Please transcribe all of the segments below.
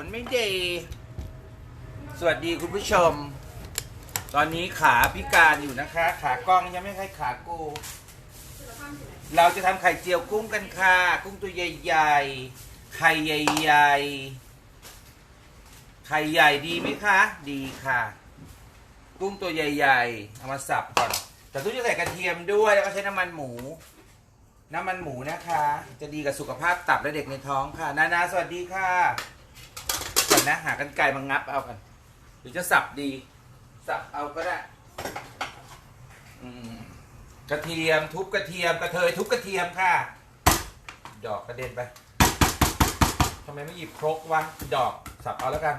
มันไม่ดี สวัสดีคุณผู้ชม ตอนนี้ขาพิการอยู่นะคะ ขากล้องยังไม่ใช่ขากู เราจะทำไข่เจียวกุ้งกันค่ะ กุ้งตัวใหญ่ๆ ไข่ใหญ่ๆ ไข่ใหญ่ดีไหมคะ ดีค่ะ กุ้งตัวใหญ่ๆ เอามาสับก่อน แต่ตุ้งจะใส่กระเทียมด้วย แล้วก็ใช้น้ำมันหมูน้ำมันหมูนะคะ จะดีกับสุขภาพตับและเด็กในท้องค่ะ นานา สวัสดีค่ะ นะ หากันไก่มางับเอากันหรือจะสับดี สับเอาก็ได้กระเทียมทุบกระเทียมกระเทยทุบกระเทียมค่ะ ดอกกระเด็นไปทำไมไม่หยิบครกวะดอกสับเอาแล้วกัน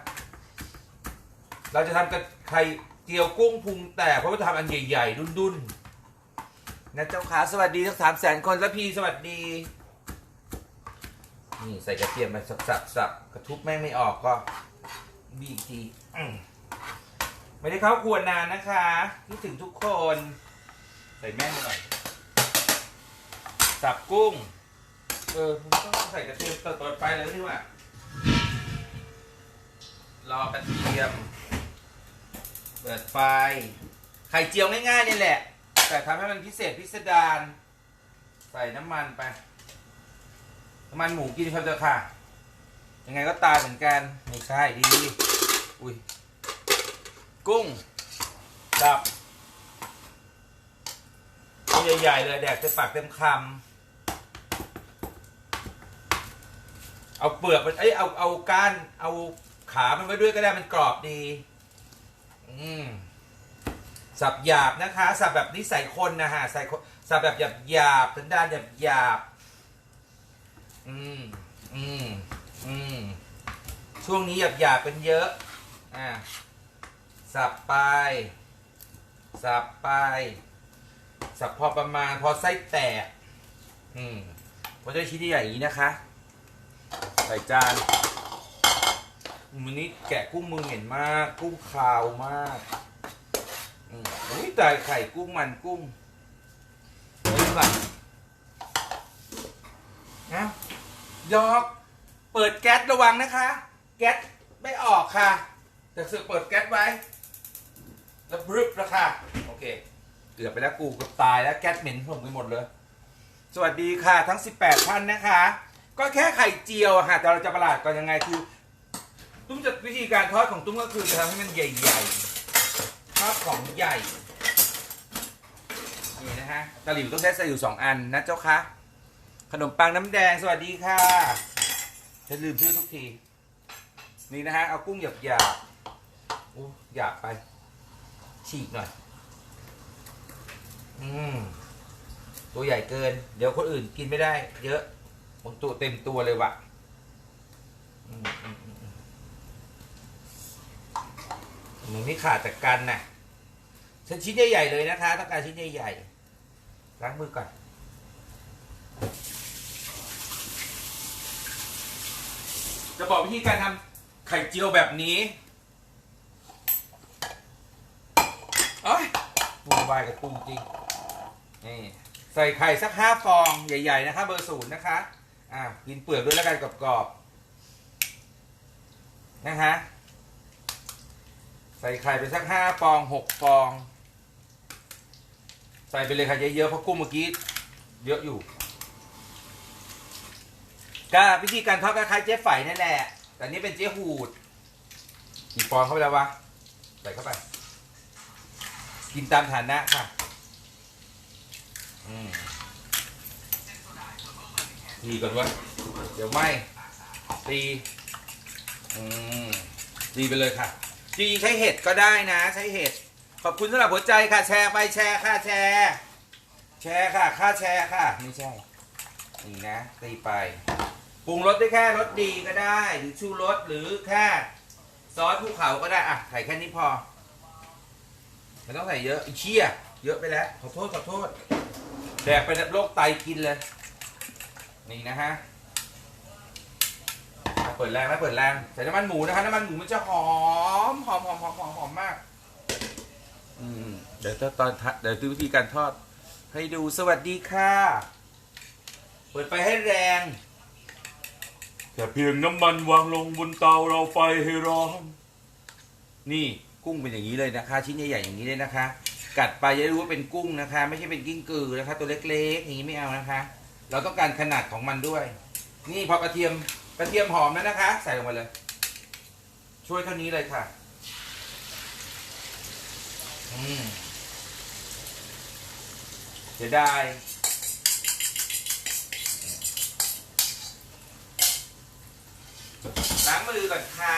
เราจะทำกระไข่เจียวกุ้งพุงแตกเพราะว่าทำอันใหญ่ๆดุนๆนะเจ้าขาสวัสดีทั้งสามแสนคนแล้วพี่สวัสดี นี่ใส่กระเทียมไปสับสับสับกระทุบแม่งไม่ออกก็บีกทีไม่ได้เข้าครัวนานนะคะคิดถึงทุกคน ใส่แม่งหน่อย สับกุ้ง เออต้องใส่กระเทียมตดๆไปเลยนี่ว่ารอกระเทียม เปิดไฟ ไข่เจียวง่ายๆนี่แหละ แต่ทำให้มันพิเศษพิสดาร ใส่น้ำมันไป น้ำมันหมูกินครับเจ้าค่ะ ยังไงก็ตายเหมือนกันไม่ใช่ดี อุ้ย กุ้ง ดับตัวใหญ่ๆเลยแดกเต็มปากเต็มคำ เอาเปลือกมัน เอ้ย เอาเอาก้าน เอาขามันไว้ด้วยก็ได้มันกรอบดี อืมสับหยาบนะคะ สับแบบนิสัยคนนะฮะใส่คนสับแบบหยาบหยาบสันดานหยาบหยาบ อืมอืมอืมช่วงนี้หยาบหยาบเป็นเยอะ อ่า สับไป สับไป สับพอประมาณพอไส้แตก อืมพอจะชิ้นใหญ่อย่างนี้นะคะ ใส่จานมือนี้แกะกุ้งมือเห็นมาก กุ้งขาวมากอืมอุ้ยตายไข่กุ้งมันกุ้งเฮ้ยก่อนนะ ยอกเปิดแก๊สระวังนะคะ แก๊สไม่ออกค่ะ แต่เสือกเปิดแก๊สไว้ แล้วบรึบแล้วค่ะโอเคเกือบไปแล้วกูเก็ตายแล้วแก๊สเหม็นผมไปหมดเลย สวัสดีค่ะทั้ง 18ท่านนะคะ ก็แค่ไข่เจียวอะค่ะแต่เราจะประหลาดก่อนยังไงคือ ตุ้มจะวิธีการทอดของตุ้มก็คือจะทำให้มันใหญ่ๆทอดของใหญ่นี่นะฮะตะหลิวต้องใช้ใส่อยู่สองอันนะเจ้าคะ ขนมปังน้ำแดงสวัสดีค่ะฉันลืมชื่อทุกที นี่นะฮะ เอากุ้งหยาบหยาบๆโอ้หยาบไป ฉีกหน่อย อืม ตัวใหญ่เกิน เดี๋ยวคนอื่นกินไม่ได้ เยอะบางตัวเต็มตัวเลยวะอืมอืมอืมอืมมันไม่ขาดจากกันน่ะฉันชิ้นใหญ่ๆเลยนะคะ ต้องการชิ้นใหญ่ๆล้างมือก่อน จะบอกวิธีการทำไข่เจียวแบบนี้เอ้ยวุ่นวายกับกุ้งจริง นี่ใส่ไข่สักห้าฟองใหญ่ๆนะคะ เบอร์ศูนย์นะคะ อ่ากินเปลือกด้วยแล้วกันกรอบๆนะคะใส่ไข่ไปสักห้าฟองหกฟอง ใส่ไปเลยค่ะเยอะๆเพราะกุ้งเมื่อกี้เยอะอยู่ ก็วิธีการทอดก็คล้ายเจ๊ไฝนั่นแหละ แต่นี่เป็นเจ๊หูดกี่ฟองเข้าไปแล้ววะ ใส่เข้าไป กินตามฐานะค่ะ อืมีก่อนวะเดี๋ยวไหมตีอืมตีไปเลยค่ะจริงใช้เห็ดก็ได้นะ ใช้เห็ด ขอบคุณสำหรับหัวใจค่ะ แชร์ไปแชร์ค่ะแชร์ แชร์ค่ะ ค่าแชร์ค่ะ ไม่ใช่ นี่นะตีไป ปรุงรสได้แค่รสดีก็ได้หรือชูรสหรือแค่ซอสภูเขาก็ได้อะใส่แค่นี้พอไม่ต้องใส่เยอะไอีเชี่ยเยอะไปแล้ว ขอโทษขอโทษแดกไปโรคไตกินเลย นี่นะฮะเปิดแรงไหมเปิดแรงใส่น้ำมันหมูนะคะน้ำมันหมูมันจะหอมหอมหอมหอมหอมหอมมาก อืมเดี๋ยวตอนเดี๋ยวดูวิธีการทอด ให้ดูสวัสดีค่ะ เปิดไฟให้แรง แต่เพียงน้ำมันวางลงบนเตาเราไฟให้ร้อน นี่กุ้งเป็นอย่างนี้เลยนะคะ ชิ้นใหญ่ๆอย่างนี้เลยนะคะ กัดไปจะได้รู้ว่าเป็นกุ้งนะคะ ไม่ใช่เป็นกิ้งกือนะคะ ตัวเล็กๆอย่างนี้ไม่เอานะคะ เราต้องการขนาดของมันด้วย นี่พอกระเทียมกระเทียมหอมแล้วนะคะ ใส่ลงไปเลย ช่วยเท่านี้เลยค่ะ อืมเสียดาย มือก่อนค่ะ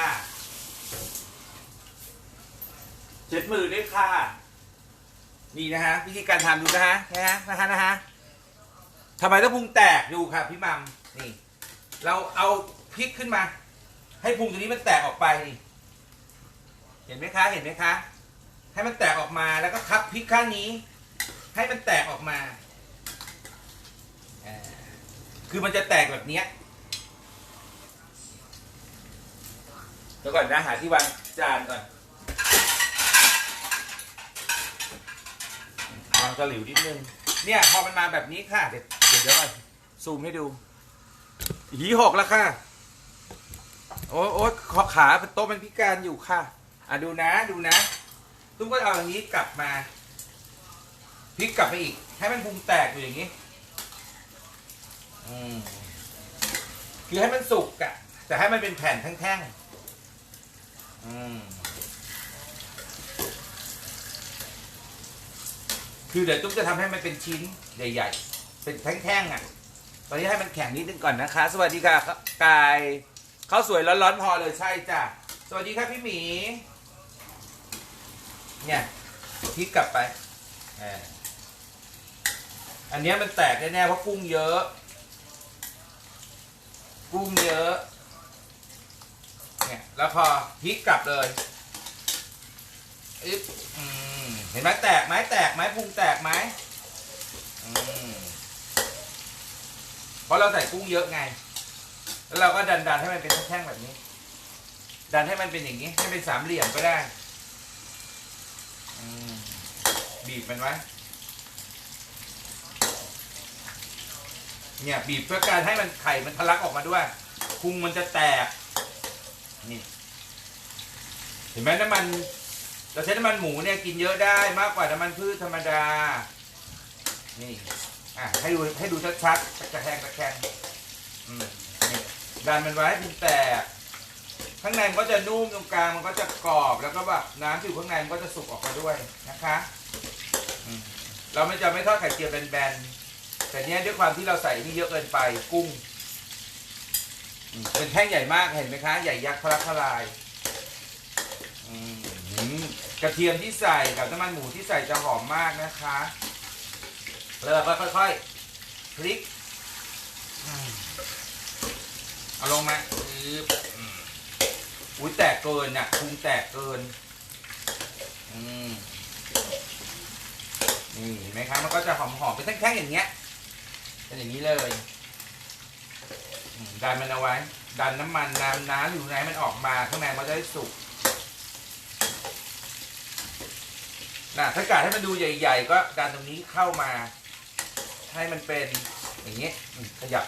เช็ดมือด้วยค่ะ นี่นะฮะวิธีการทำดูนะฮะนะฮะนะฮะนะฮะทำไมต้องพุงแตกดูค่ะพี่มัมนี่ เราเอาพริกขึ้นมา ให้พุงตัวนี้มันแตกออกไปนี่เห็นไหมคะเห็นไหมคะ ให้มันแตกออกมาแล้วก็คับพริกข้างนี้ ให้มันแตกออกมาอ่าคือมันจะแตกแบบเนี้ย เดี๋ยวก่อนนะหาที่วางจานก่อนวางตะหลิวนิดนึง เนี่ยพอมันมาแบบนี้ค่ะ เดี๋ยวเดี๋ยวเดี๋ยวก่อนซูมให้ดู หีหกแล้วค่ะ โอ้โอ้ขอขาเป็นโต๊ะมันพิการอยู่ค่ะ อะดูนะดูนะตุ้มก็เอาอย่างนี้กลับมาพลิกกลับไปอีก ให้มันพุงแตกอยู่อย่างนี้ อืมคือให้มันสุกอะแต่ให้มันเป็นแผ่นแท่งๆ คือเดี๋ยวตุ้มจะทำให้มันเป็นชิ้นใหญ่ ๆ เป็นแท่งๆอะ ตอนนี้ให้มันแข็งนิดนึงก่อนนะคะ สวัสดีค่ะกายข้าวสวยร้อนๆพอเลยใช่จ้ะ สวัสดีครับพี่หมี เนี่ยพลิกกลับไปอันนี้มันแตกแน่ๆเพราะกุ้งเยอะ กุ้งเยอะ แล้วพอพลิกกลับเลยอึ๊บเห็นไหมแตกไหมแตกไหมพุงแตกไหมเพราะเราใส่กุ้งเยอะไง แล้วเราก็ดันดันให้มันเป็นแท่งแบบนี้ ดันให้มันเป็นอย่างนี้ ให้เป็นสามเหลี่ยมก็ได้บีบมันไว้ เนี่ยบีบเพื่อการให้มันไข่มันทะลักออกมาด้วยพุงมันจะแตก นี่ เห็นไหมน้ำมัน เราใช้น้ำมันหมูเนี่ยกินเยอะได้มากกว่าน้ำมันพืชธรรมดา นี่ อะให้ดูให้ดูชัดๆตะแคงตะแคงอืมนี่ดันมันไว้ให้มันแตกข้างในมันก็จะนุ่มตรงกลางมันก็จะกรอบแล้วก็แบบน้ำที่อยู่ข้างในมันก็จะสุกออกมาด้วยนะคะอืมเราไม่จะไม่ทอดไข่เจียวแบนๆแต่เนี้ยด้วยความที่เราใส่นี่เยอะเกินไปกุ้ง เป็นแท่งใหญ่มากเห็นไหมคะ ใหญ่ยักษ์ทะลักทลายกระเทียมที่ใส่กับน้ำมันหมูที่ใส่จะหอมมากนะคะ แล้วเราก็ค่อยๆพลิกเอาลงมาอึ๊บอืมอุ้ยแตกเกินน่ะพุงแตกเกินนี่เห็นไหมคะมันก็จะหอมๆเป็นแท่งๆอย่างเงี้ยเป็นอย่างนี้เลย ดันมันเอาไว้ ดันน้ำมันน้ำน้ำอยู่ในมันออกมาข้างในมันจะได้สุกนะถ้ากาให้มันดูใหญ่ ๆ ก็ดันตรงนี้เข้ามา ให้มันเป็นอย่างนี้อืมขยับ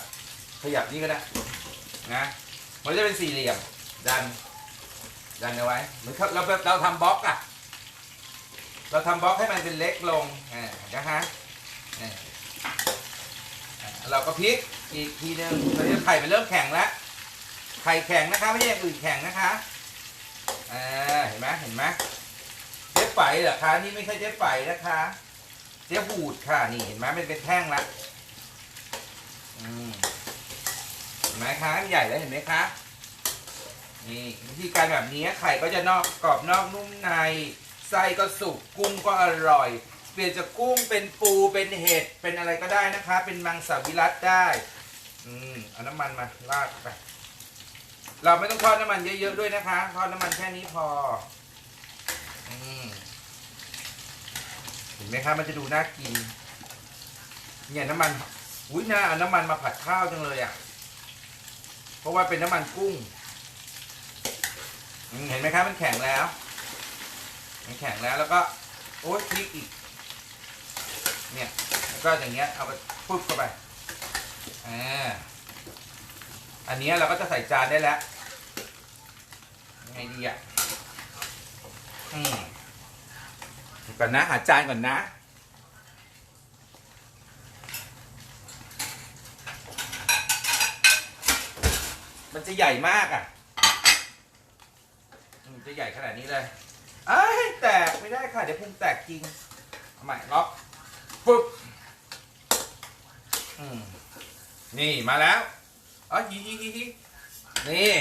ขยับนี่ก็ได้นะมันจะเป็นสี่เหลี่ยม ดัน ดันเอาไว้เหมือนเราเราทำบล็อกอะเราทำบล็อกให้มันเป็นเล็กลงอ่านะฮะเราก็พลิก อีกทีหนึงตอนนี้ไข่มันเริ่มแข็งแล้ว ไข่แข็งนะคะ ไม่ใช่อย่างอื่นแข็งนะคะอ่าเห็นไหมเห็นไหมเจ๊ไฝเหรอคะนี่ไม่ใช่เจ๊ไฝนะคะ เจ๊หูดค่ะนี่เห็นไหมมันเป็นแท่งละอืมเห็นไหมคะใหญ่แล้วเห็นไหมคะนี่วิธีการแบบนี้ไข่ก็จะนอกกรอบนอกนุ่มในไส้ก็สุกกุ้งก็อร่อย เปลี่ยนจากกุ้งเป็นปูเป็นเห็ดเป็นอะไรก็ได้นะคะ เป็นมังสวิรัตได้ อืมเอาน้ำมันมาราดไป เราไม่ต้องทอดน้ำมันเยอะๆด้วยนะคะทอดน้ำมันแค่นี้พอ อืมเห็นไหมคะมันจะดูน่ากิน เนี่ยน้ำมันอุ้ยน่าเอาน้ำมันมาผัดข้าวจังเลยอะ เพราะว่าเป็นน้ำมันกุ้งเห็นไหมครับมันแข็งแล้ว มันแข็งแล้วแล้วก็ โอ๊ยพลิกอีก เนี่ย แล้วก็อย่างเงี้ยเอาไปปุ๊บเข้าไป อ่าอันนี้เราก็จะใส่จานได้แล้วไงดีอะอืมก่อนนะ หาจานก่อนนะมันจะใหญ่มากอะ มันจะใหญ่ขนาดนี้เลยไอ้ยแตกไม่ได้ค่ะ เดี๋ยวพุงแตกจริงเอาใหม่ล็อก ปุ๊บ อืม นี่มาแล้วอ๋อฮีฮีฮีนี่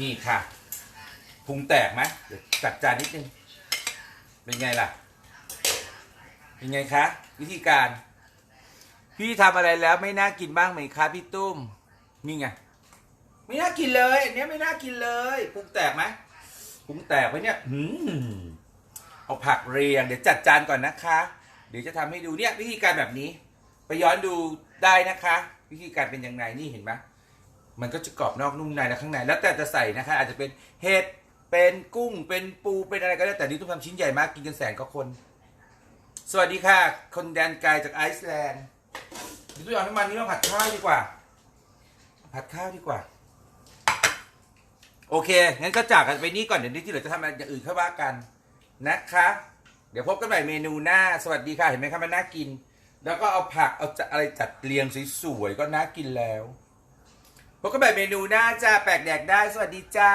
นี่ค่ะพุงแตกไหมเดี๋ยวจัดจานนิดนึง เป็นไงล่ะ เป็นไงคะ วิธีการ พี่ทำอะไรแล้วไม่น่ากินบ้างไหมคะพี่ตุ้ม นี่ไง ไม่น่ากินเลยอันเนี้ยไม่น่ากินเลยพุงแตกไหมพุงแตกไหมเนี่ยหืม เอาผักเรียง เดี๋ยวจัดจานก่อนนะคะ เดี๋ยวจะทำให้ดูเนี่ยวิธีการแบบนี้ ไปย้อนดูได้นะคะ วิธีการเป็นยังไงนี่เห็นไหมมันก็จะกรอบนอกนุ่มในและข้างในแล้วแต่จะใส่นะคะ อาจจะเป็นเห็ดเป็นกุ้งเป็นปูเป็นอะไรก็ได้แต่นี่ต้องทำชิ้นใหญ่มากกินกันแสนก็คน สวัสดีค่ะ คนแดนไกลจากไอซ์แลนด์เดี๋ยวตัวอย่างน้ำมันนี้เราผัดข้าวดีกว่า ผัดข้าวดีกว่า โอเคงั้นก็จากกันไปนี่ก่อนเดี๋ยวนี้ที่เหลือจะทำอะไรอย่างอื่นเข้าว่ากัน นะคะ เดี๋ยวพบกันใหม่เมนูหน้า สวัสดีค่ะ เห็นไหมครับมันน่ากิน แล้วก็เอาผักเอาอะไรจัดเรียงสวยๆก็น่ากินแล้วพบกันใหม่เมนูหน้าจ้าแปลกแดกได้ สวัสดีจ้า